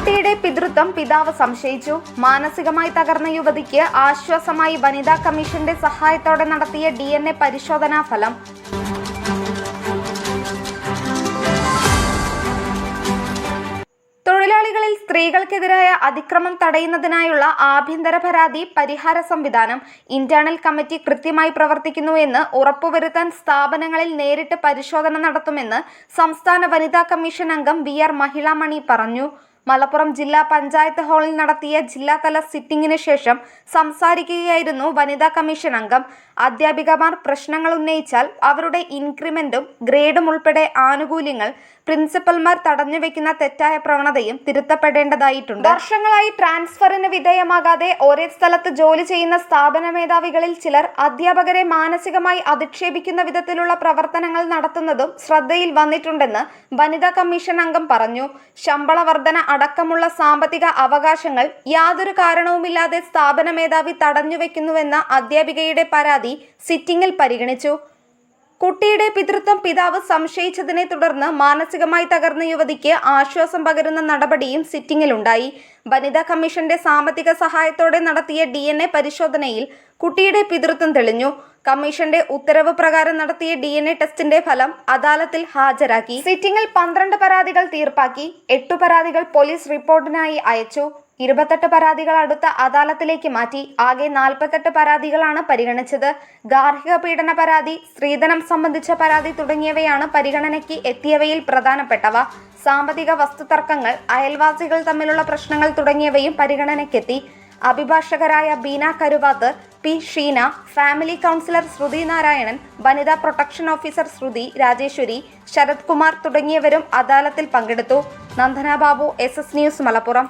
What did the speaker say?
കുട്ടിയുടെ പിതൃത്വം പിതാവ് സംശയിച്ചു. മാനസികമായി തകർന്ന യുവതിക്ക് ആശ്വാസമായി വനിതാ കമ്മീഷന്റെ സഹായത്തോടെ നടത്തിയ ഡി എൻ എ പരിശോധനാ ഫലം. തൊഴിലാളികളിൽ സ്ത്രീകൾക്കെതിരായ അതിക്രമം തടയുന്നതിനായുള്ള ആഭ്യന്തര പരാതി പരിഹാര സംവിധാനം ഇന്റേണൽ കമ്മിറ്റി കൃത്യമായി പ്രവർത്തിക്കുന്നുവെന്ന് ഉറപ്പുവരുത്താൻ സ്ഥാപനങ്ങളിൽ നേരിട്ട് പരിശോധന നടത്തുമെന്ന് സംസ്ഥാന വനിതാ കമ്മീഷൻ അംഗം വി ആർ മഹിളാമണി പറഞ്ഞു. മലപ്പുറം ജില്ലാ പഞ്ചായത്ത് ഹാളിൽ നടത്തിയ ജില്ലാതല സിറ്റിംഗിന് ശേഷം സംസാരിക്കുകയായിരുന്നു വനിതാ കമ്മീഷൻ അംഗം. അധ്യാപികമാർ പ്രശ്നങ്ങൾ ഉന്നയിച്ചാൽ അവരുടെ ഇൻക്രിമെന്റും ഗ്രേഡും ഉൾപ്പെടെ ആനുകൂല്യങ്ങൾ പ്രിൻസിപ്പൽമാർ തടഞ്ഞുവെക്കുന്ന തെറ്റായ പ്രവണതയും തിരുത്തപ്പെടേണ്ടതായിട്ടുണ്ട്. വർഷങ്ങളായി ട്രാൻസ്ഫറിന് വിധേയമാകാതെ ഒരേ സ്ഥലത്ത് ജോലി ചെയ്യുന്ന സ്ഥാപന മേധാവികളിൽ ചിലർ അധ്യാപകരെ മാനസികമായി അധിക്ഷേപിക്കുന്ന വിധത്തിലുള്ള പ്രവർത്തനങ്ങൾ നടത്തുന്നതും ശ്രദ്ധയിൽ വന്നിട്ടുണ്ടെന്ന് വനിതാ കമ്മീഷൻ അംഗം പറഞ്ഞു. ശമ്പള വർധന അടക്കമുള്ള സാമ്പത്തിക അവകാശങ്ങൾ യാതൊരു കാരണവുമില്ലാതെ സ്ഥാപന മേധാവി തടഞ്ഞുവെക്കുന്നുവെന്ന അധ്യാപികയുടെ പരാതി സിറ്റിംഗിൽ പരിഗണിച്ചു. കുട്ടിയുടെ പിതൃത്വം പിതാവ് സംശയിച്ചതിനെ തുടർന്ന് മാനസികമായി തകർന്ന യുവതിക്ക് ആശ്വാസം പകരുന്ന നടപടിയും സിറ്റിംഗിലുണ്ടായി. വനിതാ കമ്മീഷന്റെ സാമ്പത്തിക സഹായത്തോടെ നടത്തിയ ഡി പരിശോധനയിൽ കുട്ടിയുടെ പിതൃത്വം തെളിഞ്ഞു. കമ്മീഷന്റെ ഉത്തരവ് പ്രകാരം നടത്തിയ ഡി എൻ എ ടെസ്റ്റിന്റെ ഫലം അദാലത്തിൽ ഹാജരാക്കി. സിറ്റിംഗിൽ പന്ത്രണ്ട് പരാതികൾ തീർപ്പാക്കി. എട്ടു പരാതികൾ പോലീസ് റിപ്പോർട്ടിനായി അയച്ചു. ഇരുപത്തെട്ട് പരാതികൾ അടുത്ത അദാലത്തിലേക്ക് മാറ്റി. ആകെ നാൽപ്പത്തെട്ട് പരാതികളാണ് പരിഗണിച്ചത്. ഗാർഹിക പീഡന പരാതി സ്ത്രീധനം സംബന്ധിച്ച പരാതി തുടങ്ങിയവയാണ് പരിഗണനയ്ക്ക് എത്തിയവയിൽ പ്രധാനപ്പെട്ടവ. സാമ്പത്തിക വസ്തുതർക്കങ്ങൾ അയൽവാസികൾ തമ്മിലുള്ള പ്രശ്നങ്ങൾ തുടങ്ങിയവയും പരിഗണനയ്ക്കെത്തി. അഭിഭാഷകരായ Beena Karuvath P Sheena family counsellor Sruthi Narayanan വനിതാ പ്രൊട്ടക്ഷൻ ഓഫീസർ ശ്രുതി രാജേശ്വരി ശരത് കുമാർ തുടങ്ങിയവരും അദാലത്തിൽ പങ്കെടുത്തു. Nandana Babu S S news Malappuram.